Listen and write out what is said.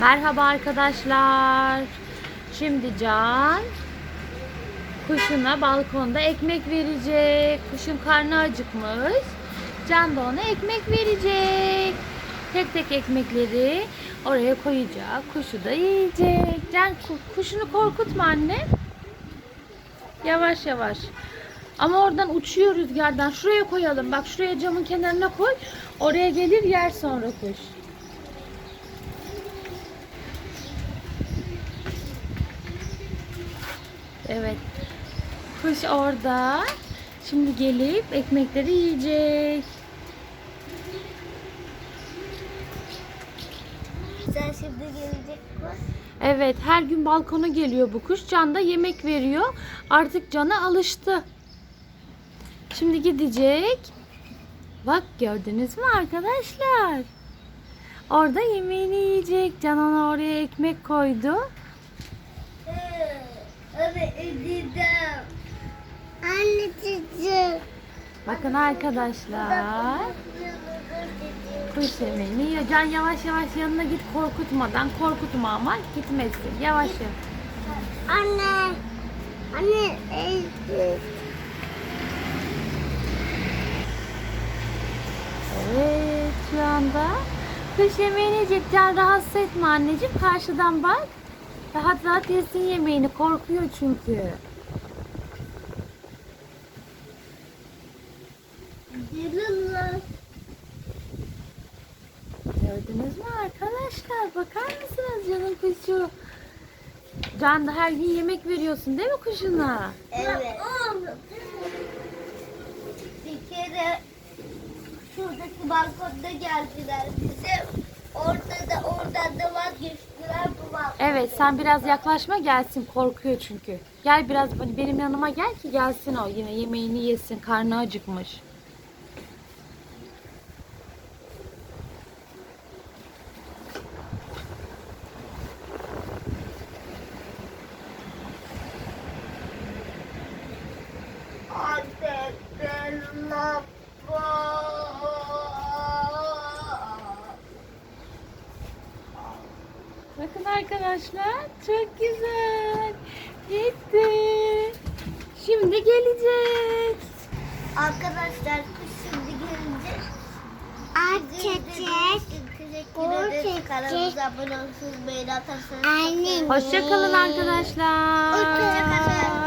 Merhaba arkadaşlar. Şimdi Can kuşuna balkonda ekmek verecek. Kuşun karnı acıkmış. Can da ona ekmek verecek. Tek tek ekmekleri oraya koyacak. Kuşu da yiyecek. Can ku- kuşunu korkutma anne. Yavaş yavaş. Ama oradan uçuyor rüzgardan. Şuraya koyalım. Bak şuraya camın kenarına koy. Oraya gelir yer sonra kuş. Evet. Kuş orada. Şimdi gelip ekmekleri yiyecek. Sen şimdi gelecek kuş. Evet, her gün balkona geliyor bu kuş. Can da yemek veriyor. Artık Can'a alıştı. Şimdi gidecek. Bak gördünüz mü arkadaşlar? Orada yemeğini yiyecek. Can ona oraya ekmek koydu. Anne çocuğum. Bakın arkadaşlar. Kuş yemeğini yiyor. Can yavaş yavaş yanına git korkutmadan. Korkutma ama gitmesin. Yavaş yavaş. Anne. Anne. Evet şu anda kuş yemeğini yiyecek. Can rahatsız etme anneciğim. Karşıdan bak. Rahat rahat yesin yemeğini. Korkuyor çünkü. Yürü Gördünüz mü arkadaşlar? Bakar mısınız canım kuşu? Can da her gün yemek veriyorsun değil mi kuşuna? Evet. Bir kere şuradaki balkonda geldiler bize. Orada da oradan da vazgeçtiler. Evet sen biraz yaklaşma gelsin korkuyor çünkü. Gel biraz hani benim yanıma gel ki gelsin o yine yemeğini yesin karnı acıkmış. Anne bella Bakın arkadaşlar çok güzel. Gitti. Şimdi gelecek. Arkadaşlar kuş şimdi gelince Açacak. Teşekkür ederiz. Kanalımıza abone olursunuz. Beğeni atarsanız. Hoşçakalın arkadaşlar. Hoşçakalın.